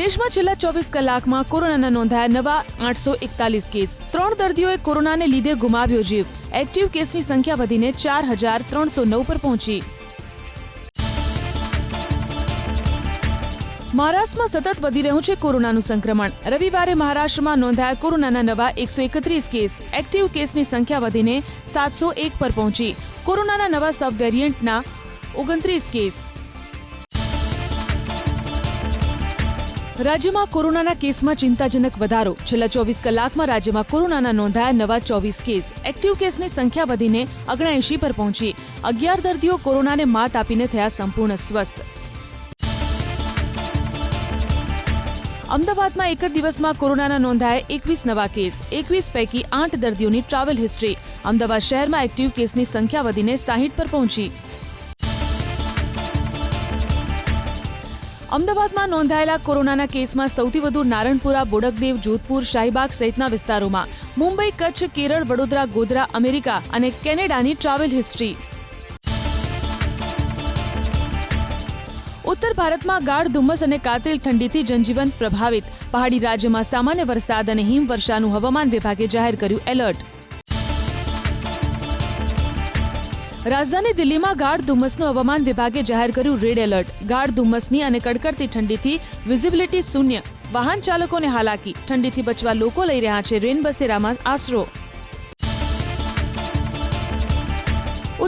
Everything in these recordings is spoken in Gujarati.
દેશમાં છેલ્લા ચોવીસ કલાકમાં કોરોનાના નોંધાયા નવા આઠસો એકતાલીસ કેસ. ત્રણ દર્દીઓએ કોરોનાને લીધે ગુમાવ્યો જીવ. એક્ટિવ કેસની સંખ્યા વધીને ચાર હજાર ત્રણસો નવ પર પહોંચી. મહારાષ્ટ્રમાં સતત વધી રહ્યું છે કોરોનાનું સંક્રમણ. રવિવારે મહારાષ્ટ્રમાં નોંધાયા કોરોનાના નવા એકસો એકત્રીસ કેસ. એક્ટિવ કેસની સંખ્યા વધીને સાતસો એક પર પહોંચી. કોરોનાના નવા સબ વેરિયન્ટના ઓગણત્રીસ કેસ. રાજ્યમાં કોરોનાના કેસમાં ચિંતાજનક વધારો. છેલ્લા ચોવીસ કલાકમાં રાજ્યમાં કોરોનાના નોંધાયા નવા ચોવીસ કેસ. એક્ટિવ કેસની સંખ્યા વધીને ઓગણએંશી પર પહોંચી. અગિયાર દર્દીઓ કોરોનાને માત આપીને થયા સંપૂર્ણ સ્વસ્થ. અમદાવાદમાં એક જ દિવસમાં કોરોનાના નોંધાયા એકવીસ નવા કેસ. એકવીસ પૈકી આઠ દર્દીઓની ટ્રાવેલ હિસ્ટ્રી. અમદાવાદ શહેરમાં એક્ટિવ કેસની સંખ્યા વધીને સાહીઠ પર પહોંચી. અમદાવાદમાં નોંધાયેલા કોરોનાના કેસમાં સૌથી વધુ નારણપુરા, બોડકદેવ, જોધપુર, શાહીબાગ સહિતના વિસ્તારોમાં મુંબઈ, કચ્છ, કેરળ, વડોદરા, ગોધરા, અમેરિકા અને કેનેડાની ટ્રાવેલ હિસ્ટ્રી. ઉત્તર ભારતમાં ગાઢ ધુમ્મસ અને કાતિલ ઠંડીથી જનજીવન પ્રભાવિત. પહાડી રાજ્યમાં સામાન્ય વરસાદ અને હિમવર્ષાનું હવામાન વિભાગે જાહેર કર્યું એલર્ટ. રાજધાની દિલ્હીમાં ગાઢ ધુમ્મસનું હવામાન વિભાગે જાહેર કર્યું રેડ એલર્ટ. ગાઢ ધુમ્મસની અને કડકડતી ઠંડીથી વિઝિબિલિટી શૂન્ય. વાહન ચાલકોને હાલાકી. ઠંડીથી બચવા લોકો લઈ રહ્યા છે રેન બસેરામાં આશરો.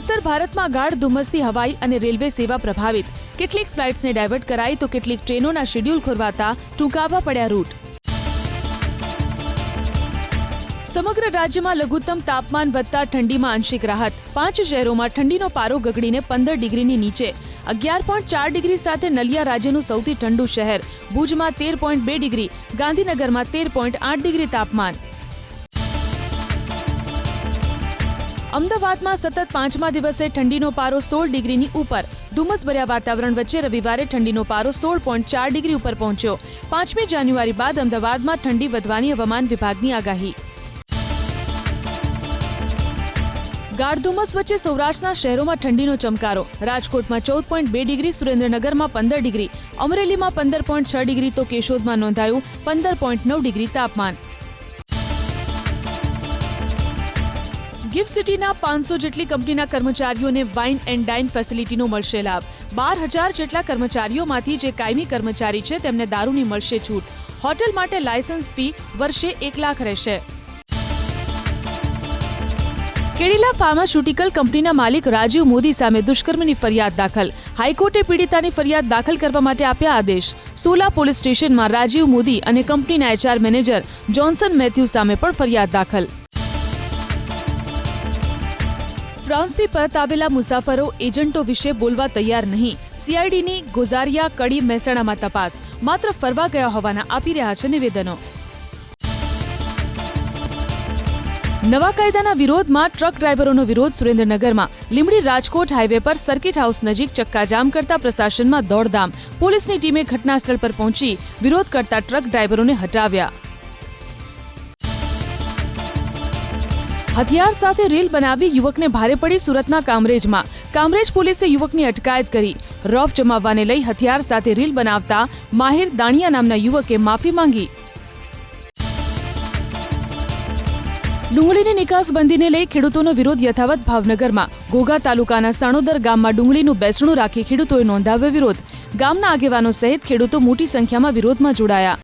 ઉત્તર ભારતમાં ગાઢ ધુમ્મસથી હવાઈ અને રેલવે સેવા પ્રભાવિત. કેટલીક ફ્લાઇટ્સને ડાયવર્ટ કરાઈ તો કેટલીક ટ્રેનોના શેડ્યુલ ખોરવાતા ટૂંકાવવા પડ્યા રૂટ. સમગ્ર રાજ્યમાં લઘુત્તમ તાપમાન વધતા ઠંડીમાં આંશિક રાહત. પાંચ શહેરોમાં ઠંડીનો પારો ગગડીને પંદર ડિગ્રીની નીચે. અગિયાર પોઈન્ટ ચાર ડિગ્રી સાથે નલિયા રાજ્યનું સૌથી ઠંડુ શહેર. ભુજમાં તેર પોઈન્ટ બે ડિગ્રી, ગાંધીનગરમાં તેર પોઈન્ટ આઠ ડિગ્રી તાપમાન. અમદાવાદમાં સતત પાંચમા દિવસે ઠંડીનો પારો સોળ ડિગ્રીની ઉપર. ધુમ્મસભર્યા વાતાવરણ વચ્ચે રવિવારે ઠંડીનો પારો સોળ પોઈન્ટ ચાર ડિગ્રી ઉપર પહોંચ્યો. પાંચમી જાન્યુઆરી બાદ અમદાવાદમાં ઠંડી વધવાની હવામાન વિભાગની આગાહી. ગાઢ ધુમ્મસ વચ્ચે સૌરાષ્ટ્રના શહેરોમાં ઠંડીનો ચમકારો. રાજકોટમાં ચૌદ પોઈન્ટ બે ડિગ્રી, સુરેન્દ્રનગરમાં પંદર ડિગ્રી, અમરેલીમાં પંદર પોઈન્ટ છ ડિગ્રી તો કેશોદમાં નોંધાયું પંદર પોઈન્ટ નવ ડિગ્રી તાપમાન. ગિફ્ટ સિટીના પાંચસો જેટલી કંપનીના કર્મચારીઓને વાઇન એન્ડ ડાઇન ફેસિલિટીનો મળશે લાભ. બાર હજાર જેટલા કર્મચારીઓમાંથી જે કાયમી કર્મચારી છે તેમને દારૂની મળશે છૂટ. હોટેલ માટે લાયસન્સ ફી વર્ષે એક લાખ રહેશે. કેડિલા ફાર્માસ્યુટિકલ કંપનીના માલિક રાજીવ મોદી સામે દુષ્કર્મની ફરિયાદ દાખલ. હાઈકોર્ટે પીડિતાની ફરિયાદ દાખલ કરવા માટે આપ્યા આદેશ. સોલા પોલીસ સ્ટેશનમાં રાજીવ મોદી અને કંપનીના એચઆર મેનેજર જોન્સન મેથ્યુ સામે પણ ફરિયાદ દાખલ. ફ્રાન્સથી પરત આવેલા મુસાફરો એજન્ટો વિશે બોલવા તૈયાર નહીં. સીઆઈડીની ગોઝારિયા કડી મહેસાણામાં તપાસ. માત્ર ફરવા ગયા હોવાના આપી રહ્યા છે નિવેદનો. નવા કાયદાના વિરોધમાં ટ્રક ડ્રાઈવરોનો વિરોધ સુરેન્દ્રનગરમાં. લીમડી રાજકોટ હાઈવે પર સર્કિટ હાઉસ નજીક ચક્કાજામ કરતા પ્રશાસનમાં દોડધામ. પોલીસની ટીમે ઘટનાસ્થળ પર પહોંચી વિરોધ કરતા ટ્રક ડ્રાઈવરોને હટાવ્યા. હથિયાર સાથે રીલ બનાવી યુવકને ભારે પડી સુરતના કામરેજમાં. કામરેજ પોલીસે યુવકની અટકાયત કરી. રોફ જમાવવાને લઈ હથિયાર સાથે રીલ બનાવતા માહિર દાણિયા નામના યુવકે માફી માંગી. ડુંગળીની નિકાસબંધીને લઈ ખેડૂતોનો વિરોધ યથાવત ભાવનગરમાં. ઘોઘા તાલુકાના સાણોદર ગામમાં ડુંગળીનું બેસણું રાખી ખેડૂતોએ નોંધાવ્યો વિરોધ. ગામના આગેવાનો સહિત ખેડૂતો મોટી સંખ્યામાં વિરોધમાં જોડાયા.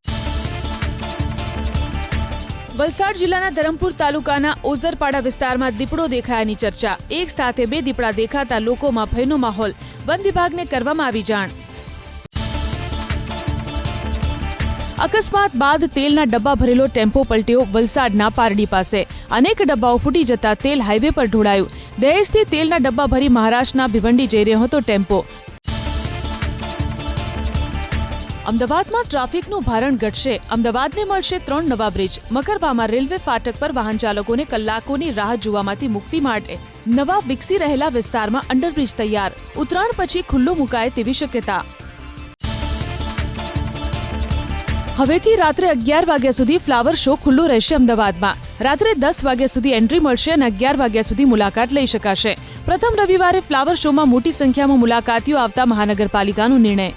વલસાડ જિલ્લાના ધરમપુર તાલુકાના ઓઝરપાડા વિસ્તારમાં દીપડો દેખાયાની ચર્ચા. એક સાથે બે દીપડા દેખાતા લોકોમાં ભયનો માહોલ. વન વિભાગને કરવામાં આવી જાણ. અકસ્માત બાદ તેલના ડબ્બા ભરેલો ટેમ્પો પલટ્યો વલસાડના પારડી પાસે. અનેક ડબ્બાઓ ફૂટી જતા તેલ હાઈવે પર ઢોળાયું. દહેજથી તેલના ડબ્બા ભરી મહારાષ્ટ્રના ભિવંડી જઈ રહ્યો હતો ટેમ્પો. અમદાવાદમાં ટ્રાફિકનું ભારણ ઘટશે. અમદાવાદને મળશે ત્રણ નવા બ્રિજ. મકરબામાં રેલવે ફાટક પર વાહન ચાલકોને કલાકોની રાહ જોવામાંથી મુક્તિ માટે નવા વિકસી રહેલા વિસ્તારમાં અંડરબ્રિજ તૈયાર. ઉત્તરાયણ પછી ખુલ્લું મુકાય તેવી શક્યતા. હવેથી રાત્રે અગિયાર વાગ્યા સુધી ફ્લાવર શો ખુલ્લો રહેશે અમદાવાદમાં. રાત્રે દસ વાગ્યા સુધી એન્ટ્રી મળશે અને અગિયાર વાગ્યા સુધી મુલાકાત લઈ શકાશે. પ્રથમ રવિવારે ફ્લાવર શોમાં મોટી સંખ્યામાં મુલાકાતીઓ આવતા મહાનગરપાલિકાનો નિર્ણય.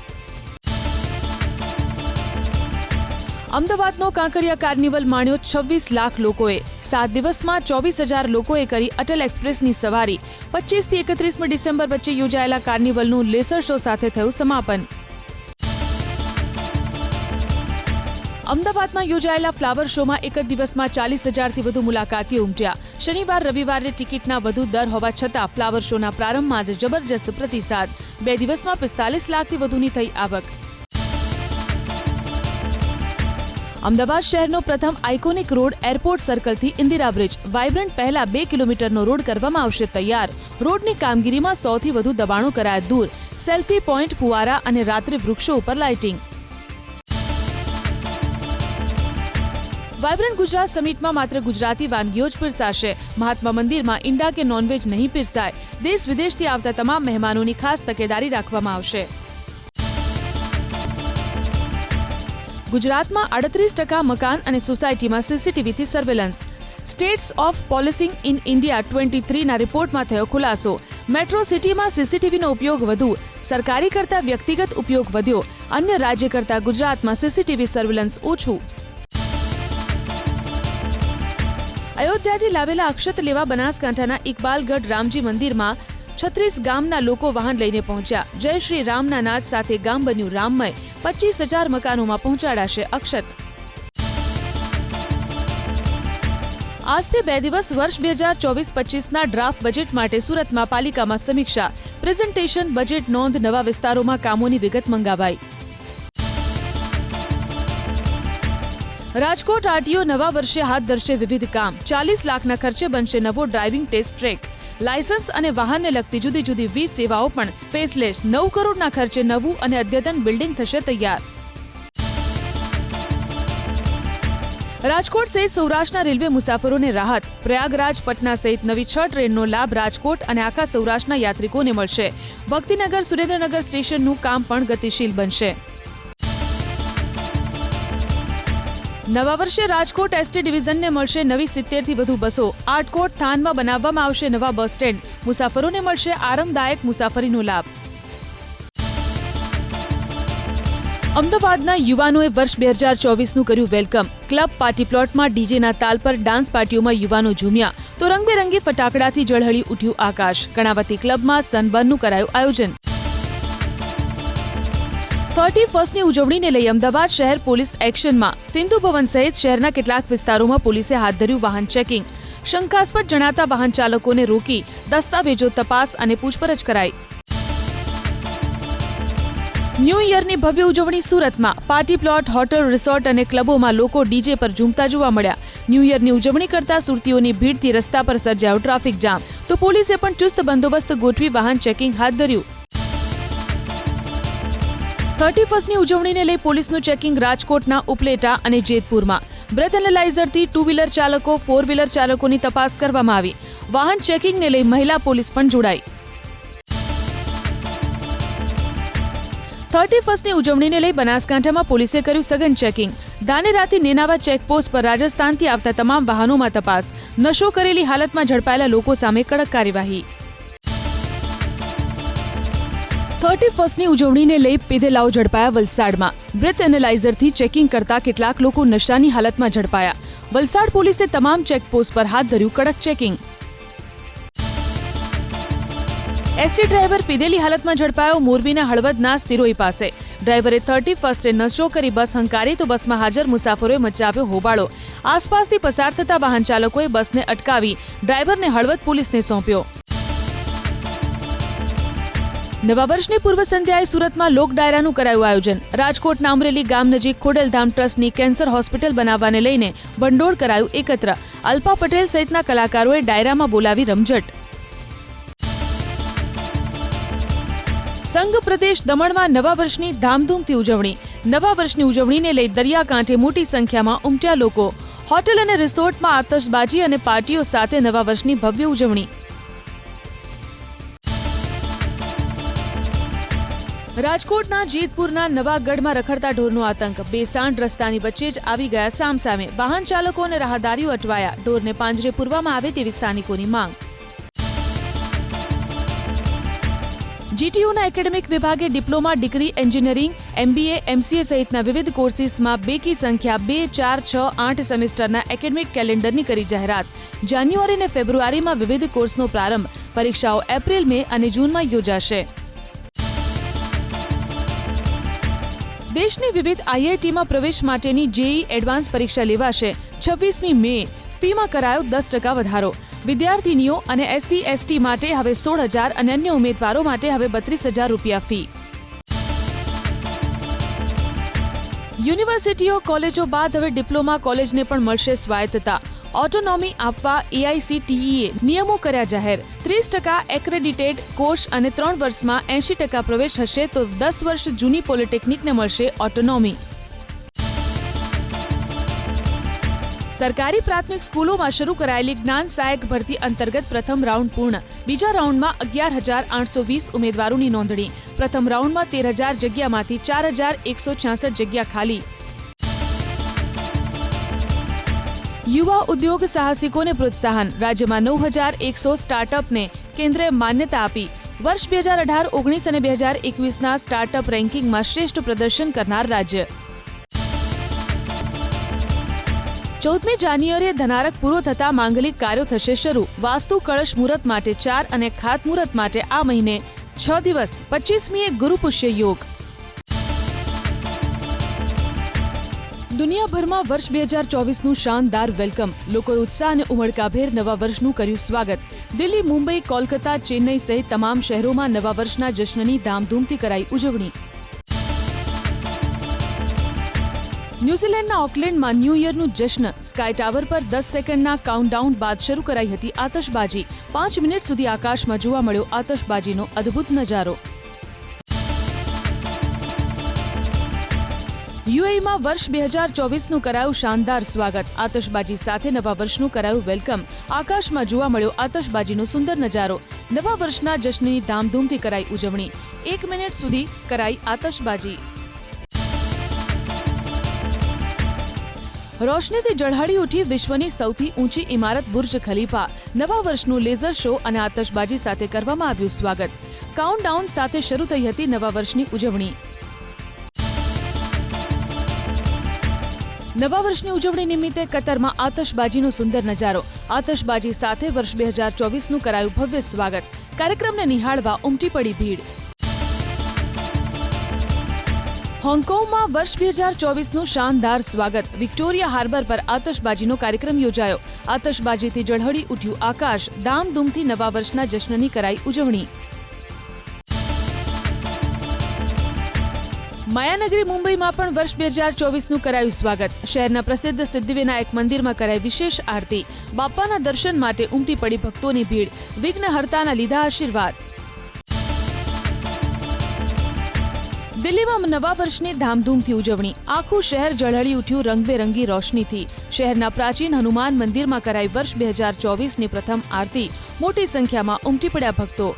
અમદાવાદનો કાંકરિયા કાર્નિવલ માણ્યો છવ્વીસ લાખ લોકોએ. સાત દિવસમાં ચોવીસ હજાર લોકોએ કરી અટલ એક્સપ્રેસની સવારી. પચીસથી એકત્રીસમી ડિસેમ્બર વચ્ચે યોજાયેલા કાર્નિવલનું લેસર શો સાથે થયું સમાપન. અમદાવાદમાં યોજાયેલા ફ્લાવર શોમાં એક જ દિવસમાં ચાલીસ હજારથી વધુ મુલાકાતીઓ ઉમટ્યા. શનિવાર, રવિવારે ટિકિટના વધુ દર હોવા છતાં ફ્લાવર શોના પ્રારંભમાં જ જબરજસ્ત પ્રતિસાદ. બે દિવસમાં પિસ્તાલીસ લાખથી વધુની થઈ આવક. અમદાવાદ શહેરનો પ્રથમ આઇકોનિક રોડ એરપોર્ટ સર્કલથી ઇન્દિરા બ્રિજ. વાઇબ્રન્ટ પહેલા બે કિલોમીટરનો રોડ કરવામાં આવશે તૈયાર. રોડની કામગીરીમાં સૌથી વધુ દબાણો કરાયા દૂર. સેલ્ફી પોઈન્ટ ફુવારા અને રાત્રે વૃક્ષો ઉપર લાઇટિંગ. વાઇબ્રન્ટ ગુજરાત સમિટમાં માત્ર ગુજરાતી વાનગીઓ જ પીરસાશે. મહાત્મા મંદિરમાં ઈંડા કે નોનવેજ નહીં પીરસાય. દેશ વિદેશથી આવતા તમામ મહેમાનોની ખાસ તકેદારી રાખવામાં આવશે. ગુજરાતમાં અડત્રીસ ટકા મકાન અને સોસાયટીમાં સીસીટીવીથી surveillance status of policing in India twenty થ્રીના રિપોર્ટમાં થયો ખુલાસો. મેટ્રો સિટીમાં સીસીટીવીનો ઉપયોગ વધુ. સરકારી કરતાં વ્યક્તિગત ઉપયોગ વધ્યો. અન્ય રાજ્ય કરતાં ગુજરાતમાં સીસીટીવી સર્વેલન્સ ઓછું. અયોધ્યાથી લાવેલા અક્ષત લેવા બનાસકાંઠાના ઇકબાલગઢ રામજી મંદિરમાં છત્રીસ ગામના લોકો વાહન લઈને પહોંચ્યા. જય શ્રી રામના નાદ સાથે ગામ બન્યું રામમય. પચીસ હજાર મકાનોમાં પહોંચાડાશે અક્ષત. આજથી બે દિવસ વર્ષ બે હજાર ચોવીસ પચીસના ડ્રાફ્ટ બજેટ માટે સુરતમાં પાલિકામાં સમીક્ષા. પ્રેઝન્ટેશન બજેટ નોંધ નવા વિસ્તારોમાં કામોની વિગત મંગાવાઈ. રાજકોટ આરટીઓ નવા વર્ષે હાથ ધરશે વિવિધ કામ. ચાલીસ લાખના ખર્ચે બનશે નવો ડ્રાઇવિંગ ટેસ્ટ ટ્રેક. લાયસન્સ અને વાહનને લગતી જુદી જુદી વીસ સેવાઓ પણ ફેસલેસ. નવ કરોડના ખર્ચે નવું અને અદ્યતન બિલ્ડિંગ થશે તૈયાર. રાજકોટ સહિત સૌરાષ્ટ્રના રેલવે મુસાફરોને રાહત. પ્રયાગરાજ, પટના સહિત નવી છ ટ્રેનનો લાભ રાજકોટ અને આખા સૌરાષ્ટ્રના યાત્રિકોને મળશે. ભક્તિનગર, સુરેન્દ્રનગર સ્ટેશનનું કામ પણ ગતિશીલ બનશે. નવા વર્ષે રાજકોટ એસટી ડિવિઝનને મળશે નવી સિત્તેરથી વધુ બસો. આટકોટ થાનમાં બનાવવામાં આવશે નવા બસ સ્ટેન્ડ. મુસાફરોને મળશે આરામદાયક મુસાફરીનો લાભ. અમદાવાદના યુવાનોએ વર્ષ બે હજાર ચોવીસનું કર્યું વેલકમ. ક્લબ પાર્ટી પ્લોટમાં ડીજેના તાલ પર ડાન્સ પાર્ટીઓમાં યુવાનો ઝૂમ્યા. તો રંગબેરંગી ફટાકડાથી ઝળહળી ઉઠ્યું આકાશ. કણાવતી ક્લબમાં સનબર્નનું કરાયું આયોજન. થર્ટી ફર્સ્ટની ઉજવણીને લઈ અમદાવાદ શહેર પોલીસ એક્શનમાં. સિંધુ ભવન સહિત શહેરના કેટલાક વિસ્તારોમાં પોલીસે હાથ ધર્યું વાહન ચેકિંગ. શંકાસ્પદ જણાતા વાહન ચાલકોને રોકી દસ્તાવેજો તપાસ અને પૂછપરછ કરાઈ. ન્યૂ ઇયરની ભવ્ય ઉજવણી સુરતમાં. પાર્ટી પ્લોટ, હોટલ, રિસોર્ટ અને ક્લબોમાં લોકો ડીજે પર ઝૂમતા જોવા મળ્યા. ન્યૂ ઇયરની ઉજવણી કરતા સુરતીઓની ભીડથી રસ્તા પર સર્જાયો ટ્રાફિક જામ. તો પોલીસે પણ ચુસ્ત બંદોબસ્ત ગોઠવી વાહન ચેકિંગ હાથ ધર્યું. થર્ટી ફર્સ્ટની ઉજવણીને લઈ પોલીસનું ચેકિંગ રાજકોટના ઉપલેટા અને જેતપુરમાં. બ્રેથ એનાલાઇઝરથી ટુ વ્હીલર ચાલકો ફોર વ્હીલર ચાલકોની તપાસ કરવામાં આવી. વાહન ચેકિંગને લઈ મહિલા પોલીસ પણ જોડાઈ. થર્ટી ફર્સ્ટની ઉજવણીને લઈ બનાસકાંઠામાં પોલીસે કર્યું સઘન ચેકિંગ. ધાનેરાથી નેનાવા ચેકપોસ્ટ પર રાજસ્થાનથી આવતા તમામ વાહનોમાં તપાસ. નશો કરેલી હાલતમાં ઝડપાયેલા લોકો સામે કડક કાર્યવાહી. થર્ટી ફર્સ્ટની ઉજવણીને લઈ પીધેલાઓ ઝડપાયા વલસાડમાં. બ્રેથ એનાલાઇઝરથી ચેકિંગ કરતા કેટલાક લોકો નશાની હાલતમાં ઝડપાયા. વલસાડ પોલીસે તમામ ચેકપોસ્ટ પર હાથ ધર્યું કડક ચેકિંગ. એસટી ડ્રાઈવર પીધેલી હાલતમાં ઝડપાયો મોરબીના હળવદના સિરોઈ પાસે. ડ્રાઈવરે થર્ટી ફર્સ્ટે નશો કરી બસ હંકારી તો બસમાં હાજર મુસાફરોએ મચાવ્યો હોબાળો. આસપાસથી પસાર થતા વાહન ચાલકોએ બસને અટકાવી ડ્રાઈવરને હળવદ પોલીસને સોંપ્યો. નવા વર્ષની પૂર્વ સંધ્યાએ સુરતમાં લોક ડાયરાનું કરાયું આયોજન. રાજકોટના અમરેલી ગામ નજીક ખોડલધામ ટ્રસ્ટની કેન્સર હોસ્પિટલ બનાવવાને લઈને ભંડોળ કરાયું એકત્ર. અલ્પા પટેલ સહિતના કલાકારોએ ડાયરામાં બોલાવી રમઝટ. સંઘ પ્રદેશ દમણમાં નવા વર્ષની ધામધૂમથી ઉજવણી. નવા વર્ષની ઉજવણીને લઈ દરિયાકાંઠે મોટી સંખ્યામાં ઉમટ્યા લોકો. હોટેલ અને રિસોર્ટમાં આતશબાજી અને પાર્ટીઓ સાથે નવા વર્ષની ભવ્ય ઉજવણી. રાજકોટના જેતપુરના નવાગઢમાં રખડતા ઢોરનો આતંક. બેસાંડ રસ્તાની વચ્ચે જ આવી ગયા સામસામે. વાહન ચાલકો અને રાહદારીઓ અટવાયા. ઢોરને પાંજરે પૂરવામાં આવે તેવી સ્થાનિકોની માંગ. જીટીયુના એકેડેમિક વિભાગે diploma, degree, engineering, MBA, MCA સહિતના વિવિધ કોર્સિસમાં બેકી સંખ્યા બે, ચાર, છ, આઠ સેમેસ્ટરના એકેડેમિક કેલેન્ડરની કરી જાહેરાત. જાન્યુઆરી અને ફેબ્રુઆરીમાં વિવિધ કોર્સનો પ્રારંભ. પરીક્ષાઓ એપ્રિલ, મે અને જૂનમાં યોજાશે. દેશની વિવિધ આઈઆઈટીમાં પ્રવેશ માટેની જેઈ એડવાન્સ પરીક્ષા લેવાશે. છવ્વીસમી મે. ફીમાં કરાયો દસ ટકા વધારો. વિદ્યાર્થીનીઓ અને એસસી, એસટી માટે હવે સોળ હજાર અને અન્ય ઉમેદવારો માટે હવે બત્રીસ હજાર રૂપિયા ફી. યુનિવર્સિટીઓ, કોલેજો બાદ હવે ડિપ્લોમા કોલેજને પણ મળશે સ્વાયત્તતા. ઓટોનોમી આપવા એઆઈસીટીઈએ નિયમો કર્યા જાહેર. ત્રીસ ટકા એક્રેડિટેડ કોર્સ અને ત્રણ વર્ષમાં એંશી ટકા પ્રવેશ હશે તો દસ વર્ષ જૂની પોલિટેકનિકને મળશે ઓટોનોમી. સરકારી પ્રાથમિક સ્કૂલોમાં શરૂ કરાયેલી જ્ઞાન સહાયક ભરતી અંતર્ગત પ્રથમ રાઉન્ડ પૂર્ણ. બીજા રાઉન્ડમાં અગિયાર હજાર આઠસો વીસ ઉમેદવારોની નોંધણી. પ્રથમ રાઉન્ડમાં તેર હજાર જગ્યામાંથી ચાર હજાર એકસો છ્યાસઠ જગ્યા ખાલી. યુવા ઉદ્યોગ સાહસિકોને પ્રોત્સાહન. રાજ્યમાં નવ હજાર એકસો સ્ટાર્ટઅપને કેન્દ્રે માન્યતા આપી. વર્ષ બે હજાર અઢાર, ઓગણીસ અને બે હજાર એકવીસના સ્ટાર્ટઅપ રેન્કિંગમાં શ્રેષ્ઠ પ્રદર્શન કરનાર રાજ્ય. ચૌદમી જાન્યુઆરીએ ધનારક પૂરો થતા માંગલિક કાર્યો થશે શરૂ. વાસ્તુ કળશ મુહૂર્ત માટે ચાર અને ખાત મુહૂર્ત માટે આ મહિને છ દિવસ. પચીસમીએ ગુરુ પુષ્ય યોગ. દુનિયાભરમાં વર્ષ બે હજાર ચોવીસનું શાનદાર વેલકમ. લોકોએ ઉત્સાહ અને ઉમળકાભેર નવા વર્ષનું કર્યું સ્વાગત. દિલ્હી, મુંબઈ, કોલકાતા, ચેન્નઈ સહિત તમામ શહેરોમાં નવા વર્ષના જશ્નની ધામધૂમથી કરાઈ ઉજવણી. ન્યૂઝીલેન્ડના ઓકલેન્ડમાં ન્યૂ યરનું જશ્ન. સ્કાય ટાવર પર દસ સેકન્ડના કાઉન્ટડાઉન બાદ શરૂ કરાઈ હતી આતશબાજી. પાંચ મિનિટ સુધી આકાશમાં જોવા મળ્યો આતશબાજીનો અદ્ભુત નજારો. યુએઈમાં વર્ષ બે હજાર ચોવીસનું કરાયું શાનદાર સ્વાગત. આતશબાજી સાથે નવા વર્ષનું કરાયું વેલકમ. આકાશમાં જોવા મળ્યો આતશબાજીનો સુંદર નજારો. નવા વર્ષના જશ્નની ધામધૂમથી કરાઈ ઉજવણી. એક મિનિટ સુધી કરાઈ આતશબાજી. રોશનીથી ઝળહળી ઉઠી વિશ્વની સૌથી ઊંચી ઇમારત બુર્જ ખલીફા. નવા વર્ષનું લેઝર શો અને આતશબાજી સાથે કરવામાં આવ્યું સ્વાગત. કાઉન્ટડાઉન સાથે શરૂ થઈ હતી નવા વર્ષની ઉજવણી. નવા વર્ષની ઉજવણી નિમિત્તે કતરમાં આતશબાજીનો સુંદર નજારો. આતશબાજી સાથે વર્ષ બે હજાર ચોવીસનું કરાયું ભવ્ય સ્વાગત. કાર્યક્રમને નિહાળવા ઉમટી પડી ભીડ. હોંગકોંગમાં વર્ષ બે હજાર ચોવીસનું શાનદાર સ્વાગત. વિક્ટોરિયા હાર્બર પર આતશબાજીનો કાર્યક્રમ યોજાયો. આતશબાજીથી ઝળહળી ઉઠ્યું આકાશ. ધામધૂમથી નવા વર્ષના જશ્નની કરાઈ ઉજવણી. માયાનગરી મુંબઈમાં પણ વર્ષ બે હજાર ચોવીસનું કરાયું સ્વાગત. શહેરના પ્રસિદ્ધ સિદ્ધિવિનાયક મંદિરમાં કરાઈ વિશેષ આરતી. બાપાના દર્શન માટે ઉમટી પડી ભક્તોની ભીડ. વિઘ્નહર્તાના લીધા આશીર્વાદ. દિલ્હીમાં નવા વર્ષની ધામધૂમથી ઉજવણી. આખું શહેર ઝળહળી ઉઠ્યું રંગબેરંગી રોશનીથી. શહેરના પ્રાચીન હનુમાન મંદિરમાં કરાઈ વર્ષ બે હજાર ચોવીસની પ્રથમ આરતી. મોટી સંખ્યામાં ઉમટી પડ્યા ભક્તો.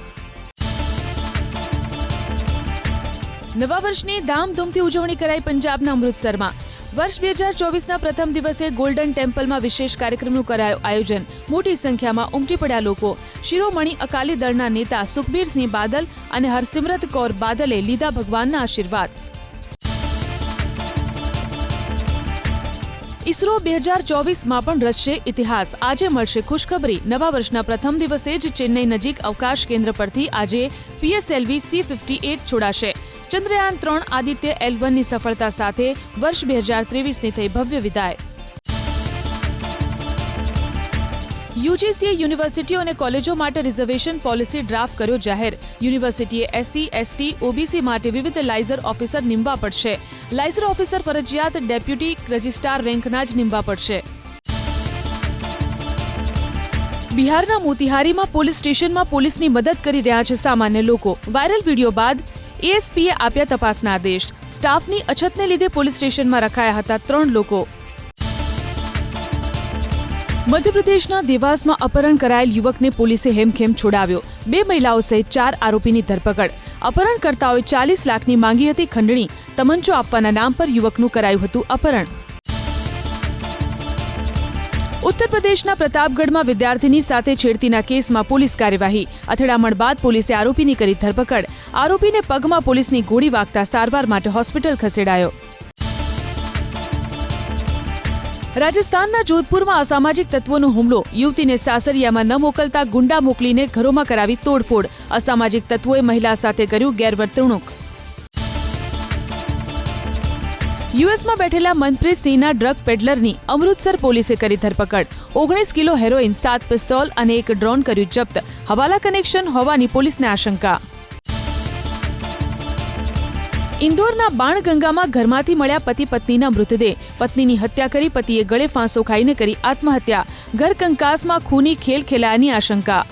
નવા વર્ષની ધામધૂમથી ઉજવણી કરાઈ પંજાબના અમૃતસરમાં. વર્ષ બે હજાર ચોવીસના પ્રથમ દિવસે ગોલ્ડન ટેમ્પલમાં વિશેષ કાર્યક્રમનું કરાયું આયોજન. મોટી સંખ્યામાં ઉમટી પડ્યા લોકો. શિરોમણી અકાલી દળના નેતા સુખબીરસિંહ બાદલ અને હરસિમરત કૌર બાદલે લીધા ભગવાનના આશીર્વાદ. ઇસરો બે હજાર ચોવીસમાં પણ રચશે ઇતિહાસ. આજે મળશે ખુશખબરી. નવા વર્ષના પ્રથમ દિવસે જ ચેન્નઈ નજીક અવકાશ કેન્દ્ર પરથી આજે પીએસએલવી સી ફિફ્ટી એટ છોડાશે. ચંદ્રયાન ત્રણ આદિત્ય એલ વનની સફળતા સાથે વર્ષ બે હજાર ત્રેવીસની થઈ ભવ્ય વિદાય. યુજીસીએ યુનિવર્સિટીઓ અને કોલેજો માટે રિઝર્વેશન પોલિસી ડ્રાફ્ટ કર્યો જાહેર. યુનિવર્સિટીએ એસસી, એસટી, ઓબીસી માટે વિવિધ લાઇઝર ઓફિસર નિમવા પડશે. લાઇઝર ઓફિસર ફરજિયાત ડેપ્યુટી રજિસ્ટ્રાર રેન્કના જ નિમવા પડશે. બિહારના મોતિહારીમાં પોલીસ સ્ટેશનમાં પોલીસની મદદ કરી રહ્યા છે સામાન્ય લોકો. વાયરલ વીડિયો બાદ એએસપીએ આપ્યા તપાસના આદેશ. સ્ટાફની અછતને લીધે પોલીસ સ્ટેશનમાં રખાયા હતા ત્રણ લોકો. મધ્યપ્રદેશના દેવાસમાં અપહરણ કરાયેલ યુવકને પોલીસે હેમખેમ છોડાવ્યો. બે મહિલાઓ સહિત ચાર આરોપીની ધરપકડ. અપહરણકર્તાઓએ ચાલીસ લાખની માંગી હતી ખંડણી. તમંચો આપવાના નામ પર યુવકનું કરાયું હતું અપહરણ. ઉત્તર પ્રદેશના પ્રતાપગઢમાં વિદ્યાર્થીની સાથે છેડતીના કેસમાં પોલીસ કાર્યવાહી. અથડામણ બાદ પોલીસે આરોપીની કરી ધરપકડ. આરોપીને પગમાં પોલીસની ગોળી વાગતા સારવાર માટે હોસ્પિટલ ખસેડાયો. રાજસ્થાનના જોધપુરમાં અસામાજિક તત્વોનો હુમલો. યુવતીને સાસરિયામાં ન મોકલતા ગુંડા મોકલીને ઘરોમાં કરાવી તોડફોડ. અસામાજિક તત્વોએ મહિલા સાથે કર્યું ગેરવર્તણૂક. યુએસમાં બેઠેલા મનપ્રીત સિંહના ડ્રગ પેડલરની અમૃતસર પોલીસે કરી ધરપકડ. ઓગણીસ કિલો હેરોઇન, સાત પિસ્તોલ અને એક ડ્રોન કર્યું જપ્ત. હવાલા કનેક્શન હોવાની પોલીસને આશંકા. ઇન્દોરના બાણગંગામાં ઘરમાંથી મળ્યા પતિ પત્નીના મૃતદેહ. પત્નીની હત્યા કરી પતિએ ગળે ફાંસો ખાઈને કરી આત્મહત્યા. ઘર કંકાસમાં ખૂની ખેલ ખેલાયાની આશંકા.